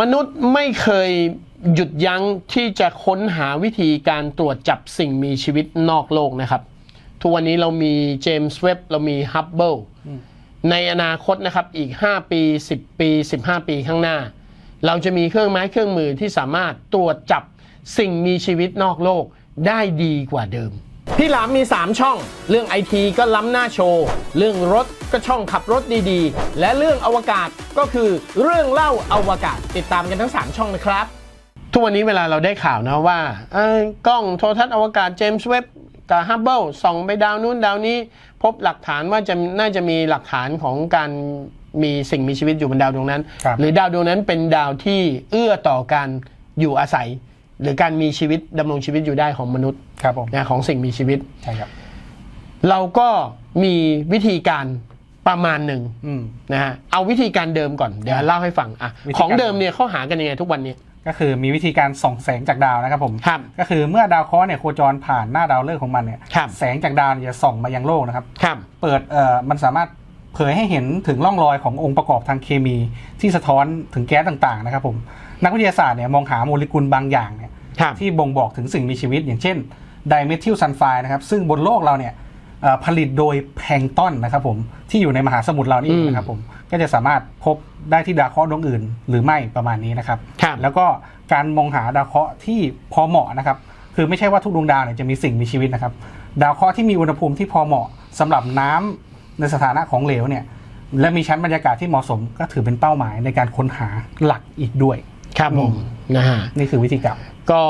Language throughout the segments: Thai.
มนุษย์ไม่เคยหยุดยั้งที่จะค้นหาวิธีการตรวจจับสิ่งมีชีวิตนอกโลกนะครับ ทุกวันนี้เรามีเจมส์เว็บเรามีฮับเบิลในอนาคตนะครับอีก 5 ปี 10 ปี 15 ปีข้างหน้า เราจะมีเครื่องไม้เครื่องมือที่สามารถตรวจจับสิ่งมีชีวิตนอกโลกได้ดีกว่าเดิม พี่หลามมี 3 ช่อง เรื่องไอทีก็ล้ำหน้าโชว์ เรื่องรถก็ช่องขับรถดีๆ และเรื่องอวกาศก็คือเรื่องเล่าอวกาศติดตามกันทั้ง 3 ช่องนะครับ ทุกวันนี้เวลาเราได้ข่าวนะว่าเอ้ยกล้องโทรทัศน์อวกาศเจมส์เว็บกับฮับเบิลส่องไปดาวนู้นดาวนี้ พบหลักฐานว่าจะน่าจะมีหลักฐานของการมีสิ่งมีชีวิตอยู่บนดาวดวงนั้นครับหรือดาวดวงนั้นเป็นดาวที่เอื้อต่อการอยู่อาศัย หรือการมีชีวิตดำรงชีวิตอยู่ได้ของมนุษย์ครับผมนะของสิ่งมีชีวิต ใช่ครับ เราก็มีวิธีการประมาณหนึ่งอืม นะฮะเอาวิธีการเดิมก่อนเดี๋ยวเล่าให้ฟังอะวิธีการ ของเดิมเนี่ยเขาหากันยังไงทุกวันนี้ก็คือมีวิธีการส่องแสงจากดาวนะครับผม ครับ ก็คือเมื่อดาวเคราะห์เนี่ยโคจรผ่านหน้าดาวฤกษ์ของมันเนี่ย ครับ แสงจากดาวเนี่ยจะส่องมายังโลกนะครับ ครับ เปิดเอ่อมันสามารถเผยให้เห็นถึงร่องรอยขององค์ประกอบทางเคมีที่สะท้อนถึงแก๊สต่างๆนะครับผมนักวิทยาศาสตร์เนี่ยมองหาโมเลกุลบางอย่างเนี่ย ครับที่บ่งบอกถึงสิ่งมีชีวิต อย่างเช่นไดเมทิลซัลไฟด์นะครับซึ่งบนโลกเราเนี่ยเอ่อผลิตโดยแพลงก์ต้นนะครับผมที่อยู่ในมหาสมุทรเรานี่เองนะครับผมก็จะสามารถพบได้ที่ดาวเคราะห์ดวงอื่น หรือไม่ประมาณนี้นะครับ ครับ แล้วก็การมองหาดาวเคราะห์ที่พอเหมาะนะครับ คือไม่ใช่ว่าทุกดวงดาวเนี่ยจะมีสิ่งมีชีวิตนะครับ ดาวเคราะห์ที่มีอุณหภูมิที่พอเหมาะสำหรับน้ำในสถานะของเหลวเนี่ย และมีชั้นบรรยากาศที่เหมาะสมก็ถือเป็นเป้าหมายในการค้นหาหลักอีกด้วย ครับผมนะฮะนี่คือวิธีการก็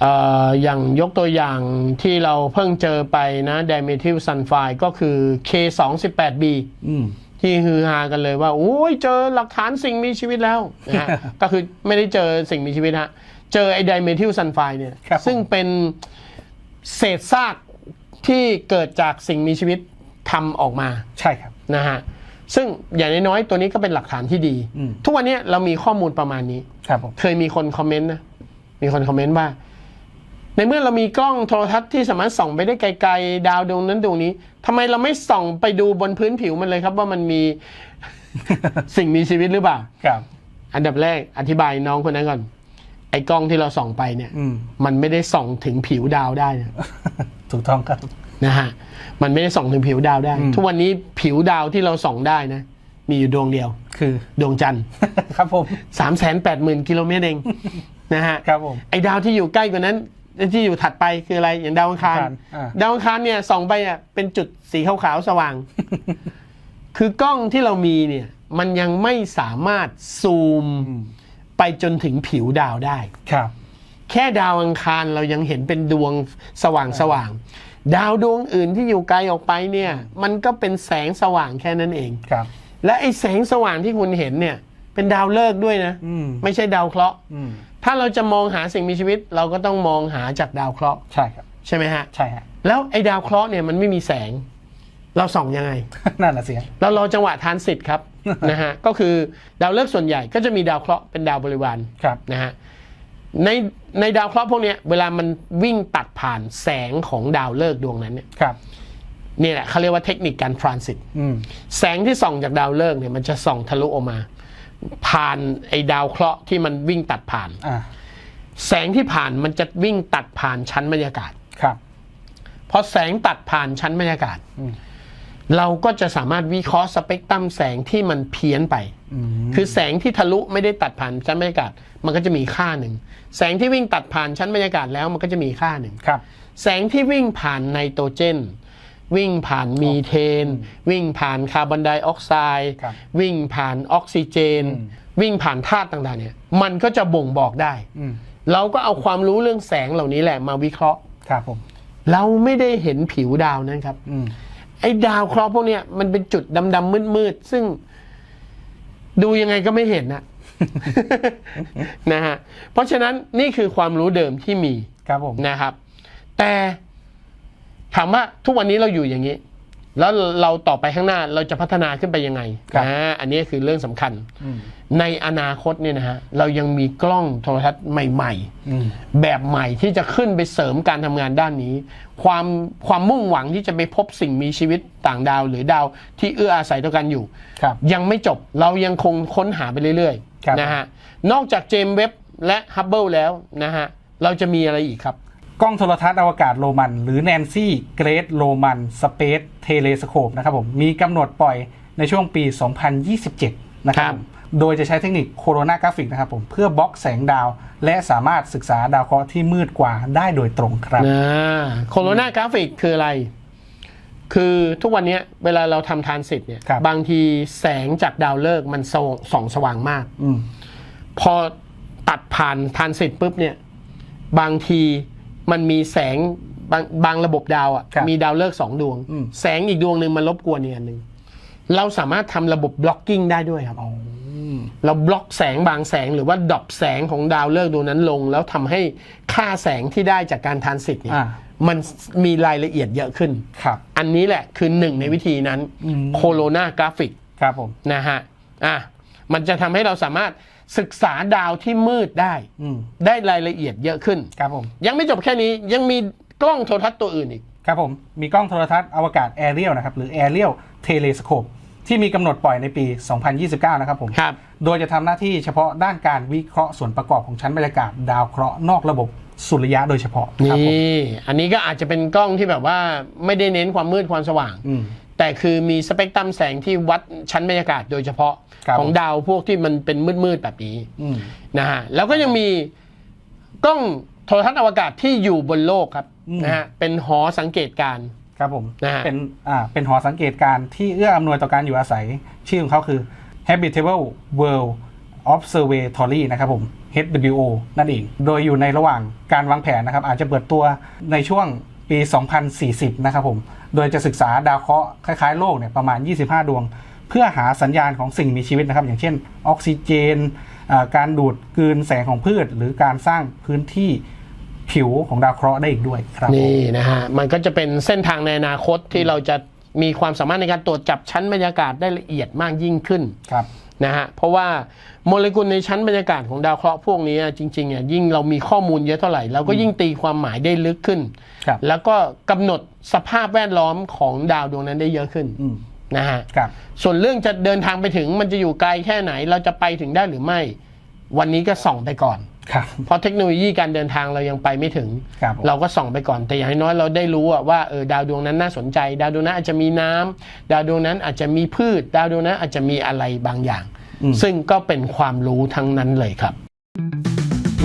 เอ่ออย่างยกตัวอย่างที่เราเพิ่งเจอไปนะไดเมทิลซัลไฟก็คือ K28b อืมที่ฮือฮากันเลยว่า โอ้ยเจอหลักฐานสิ่งมีชีวิตแล้วนะฮะก็คือไม่ได้เจอสิ่งมีชีวิตฮะ เจอไอไดเมทิลซัลไฟเนี่ยครับผมซึ่งเป็นเศษซากที่เกิดจากสิ่งมีชีวิตทำออกมา ใช่ครับนะฮะ ซึ่งอย่างน้อยๆตัวนี้ก็เป็นหลักฐานที่ดี อืม ทุกวันนี้เรามีข้อมูลประมาณนี้ ครับผม เคยมีคนคอมเมนต์นะ มีคนคอมเมนต์ว่า ในเมื่อเรามีกล้องโทรทัศน์ที่สามารถส่องไปได้ไกลๆ ดาวดวงนั้นดวงนี้ทำไมเราไม่ส่องไปดูบนพื้นผิวมันเลยครับ ว่ามันมี สิ่งมีชีวิตหรือเปล่า ครับ อันดับแรกอธิบายน้องคนนั้นก่อน ไอ้กล้องที่เราส่องไปเนี่ย อืม มันไม่ได้ส่องถึงผิวดาวได้นะ ถูกต้องครับ นะฮะมันไม่ได้ส่องถึงผิวดาวได้อืมทุกวันนี้ผิวดาวที่เราส่องได้นะ มีอยู่ดวงเดียว คือดวงจันทร์ครับผมสามแสนแปดหมื่นกิโลเมตรเองนะฮะครับผมไอ้ดาวที่อยู่ใกล้กว่านั้นที่อยู่ถัดไปคืออะไรอย่างดาวอังคารอังคารอ่าดาวอังคารเนี่ยส่องไปอะเป็นจุดสีขาวๆสว่าง คือกล้องที่เรามีเนี่ย มันยังไม่สามารถซูมอืมไปจนถึงผิวดาวได้ครับ แค่ดาวอังคารเรายังเห็นเป็นดวงสว่างสว่างๆ ดาวดวงอื่นที่อยู่ไกลออกไปเนี่ย มันก็เป็นแสงสว่างแค่นั้นเอง ครับ และไอ้แสงสว่างที่คุณเห็นเนี่ย เป็นดาวฤกษ์ด้วยนะ อืมไม่ใช่ดาวเคราะห์ อืมถ้าเราจะมองหาสิ่งมีชีวิต เราก็ต้องมองหาจากดาวเคราะห์ใช่ครับ ใช่ไหมฮะ ใช่ฮะ แล้วไอ้ดาวเคราะห์เนี่ยมันไม่มีแสง เราส่องยังไง นั่นน่ะสิฮะเรารอจังหวะทานสิทธิ์ครับ นะฮะ ก็คือดาวฤกษ์ส่วนใหญ่ก็จะมีดาวเคราะห์เป็นดาวบริวาร ครับ นะฮะ ในในดาวเคราะห์พวกเนี้ยเวลามันวิ่งตัดผ่านแสงของดาวฤกษ์ดวงนั้นเนี่ยครับนี่แหละเขาเรียกว่าเทคนิคการทรานสิตอืมแสงที่ส่องจากดาวฤกษ์เนี่ยมันจะส่องทะลุออกมา ผ่านไอ้ดาวเคราะห์ที่มันวิ่งตัดผ่านอ่าแสงที่ผ่านมันจะวิ่งตัดผ่านชั้นบรรยากาศครับพอแสงตัดผ่านชั้นบรรยากาศอืม เราก็จะสามารถวิเคราะห์สเปกตรัมแสงที่มันเพี้ยนไปอืมคือแสงที่ทะลุไม่ได้ตัดผ่านชั้นบรรยากาศมันก็จะมีค่าหนึ่งแสงที่วิ่งตัดผ่านชั้นบรรยากาศแล้วมันก็จะมีค่าหนึ่งครับ แสงที่วิ่งผ่านไนโตรเจน วิ่งผ่านมีเทน วิ่งผ่านคาร์บอนไดออกไซด์ครับวิ่งผ่านออกซิเจนอืมวิ่งผ่านธาตุต่างๆเนี่ยมันก็จะบ่งบอกได้อืมเราก็เอาความรู้เรื่องแสงเหล่านี้แหละมาวิเคราะห์ครับผมเราไม่ได้เห็นผิวดาวนั้นครับ อืมไอ้ดาวเคราะห์พวกเนี้ยมันเป็นจุดดำๆมืดๆซึ่ง ดูยังไงก็ไม่เห็นนะ นะฮะเพราะฉะนั้นนี่คือความรู้เดิมที่มีครับผมนะครับ แต่ถามว่าทุกวันนี้เราอยู่อย่างนี้ แล้วเราต่อไปข้างหน้าเราจะพัฒนาขึ้นไปยังไงครับอ่าอันนี้คือเรื่องสำคัญอืมในอนาคตเนี่ยนะฮะเรายังมีกล้องโทรทัศน์ใหม่อืมๆแบบใหม่ที่จะขึ้นไปเสริมการทำงานด้านนี้ ความความมุ่งหวังที่จะไปพบสิ่งมีชีวิตต่างดาว หรือดาวที่เอื้ออาศัยต่อกันอยู่ครับยังไม่จบเรายังคงค้นหาไปเรื่อยครับๆนะฮะนอกจากเจมส์เว็บและฮับเบิลแล้วนะฮะเราจะมีอะไรอีกครับ กล้องโทรทัศน์อวกาศโรมัน หรือแนนซี่เกรดโรมันสเปซเทเลสโคปนะครับผมมีกำหนดปล่อยในช่วงปี 2027 นะครับครับผมโดยจะใช้เทคนิคโคโรนากราฟิกนะครับผมเพื่อบล็อกแสงดาว และสามารถศึกษาดาวเคราะห์ที่มืดกว่าได้โดยตรงครับนะโคโรนากราฟิกคืออะไร คือทุกวันนี้เวลาเราทำทรานสิตเนี่ยครับบางทีแสงจากดาวฤกษ์มันส่องส่องสว่างมากอืมพอตัดผ่านทรานสิตปุ๊บเนี่ย บางที มันมีแสงบางบางระบบดาวอะครับ่ะมีดาวฤกษ์สองดวง อืม แสงอีกดวงหนึ่งมันรบกวนอีกอันหนึ่งเราสามารถทำระบบบล็อกกิ้งได้ด้วยครับอ๋อเราบล็อกแสงบางแสงหรือว่าดรอปแสงของดาวฤกษ์ดวงนั้นลง แล้วทำให้ค่าแสงที่ได้จากการทรานสิตเนี่ยอ่า มันมีรายละเอียดเยอะขึ้น ครับ อันนี้แหละคือหนึ่งในวิธีนั้นอืม โคโรนากราฟิก ครับผม นะฮะ อะ มันจะทำให้เราสามารถ ศึกษาดาวที่มืดได้ อืมได้รายละเอียดเยอะขึ้น ครับผม ยังไม่จบแค่นี้ยังมีกล้องโทรทัศน์ตัวอื่นอีก ครับผม มีกล้องโทรทัศน์อวกาศแอเรียลนะครับ หรือแอเรียลเทเลสโคปที่มีกำหนดปล่อยในปี 2029 นะครับผม ครับ โดยจะทำหน้าที่เฉพาะด้านการวิเคราะห์ส่วนประกอบของชั้นบรรยากาศดาวเคราะห์นอกระบบสุริยะโดยเฉพาะครับผมนี่อันนี้ก็อาจจะเป็นกล้องที่แบบว่าไม่ได้เน้นความมืดความสว่าง อืม แต่คือมีสเปกตรัมแสงที่วัดชั้นบรรยากาศโดยเฉพาะครับของดาวพวกที่มันเป็นมืดๆแบบนี้อืม นะฮะแล้วก็ยังมีกล้องโทรทัศน์อวกาศที่อยู่บนโลกครับอืม นะฮะเป็นหอสังเกตการณ์ ครับผม นะฮะ เป็นอ่าเป็นหอสังเกตการณ์ที่เอื้ออำนวยต่อการอยู่อาศัย ชื่อของเขาคือ Habitable World Observatory นะครับผม HWO นั่นเอง โดยอยู่ในระหว่างการวางแผนนะครับ อาจจะเปิดตัวในช่วง ปี 2040 นะครับผม โดยจะศึกษาดาวเคราะห์คล้ายๆ โลกเนี่ยประมาณ 25 ดวง เพื่อหาสัญญาณของสิ่งมีชีวิตนะครับ อย่างเช่น ออกซิเจนอ่าการดูดกลืนแสงของพืช หรือการสร้างพื้นที่ผิวของดาวเคราะห์ได้อีกด้วยครับผมนี่นะฮะ มันก็จะเป็นเส้นทางในอนาคตที่เราจะมีความสามารถในการตรวจจับชั้นบรรยากาศได้ละเอียดมากยิ่งขึ้นครับ นะฮะเพราะว่าโมเลกุลในชั้นบรรยากาศของดาวเคราะห์พวกนี้จริงๆอะยิ่งเรามีข้อมูลเยอะเท่าไหร่เราก็ยิ่งตีความหมายได้ลึกขึ้นครับแล้วก็กำหนดสภาพแวดล้อมของดาวดวงนั้นได้เยอะขึ้นอืมนะฮะครับส่วนเรื่องจะเดินทางไปถึงมันจะอยู่ไกลแค่ไหนเราจะไปถึงได้หรือไม่ วันนี้ก็ส่องไปก่อนครับ เพราะเทคโนโลยีการเดินทางเรายังไปไม่ถึงครับผมเราก็ส่องไปก่อนแต่อย่างน้อยเราได้รู้อะว่าเออดาวดวงนั้นน่าสนใจ ดาวดวงนั้นอาจจะมีน้ำดาวดวงนั้นอาจจะมีพืช ดาวดวงนั้นอาจจะมีอะไรบางอย่างอืมซึ่งก็เป็นความรู้ทั้งนั้นเลยครับ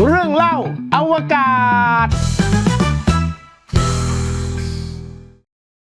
เรื่องเล่าอวกาศ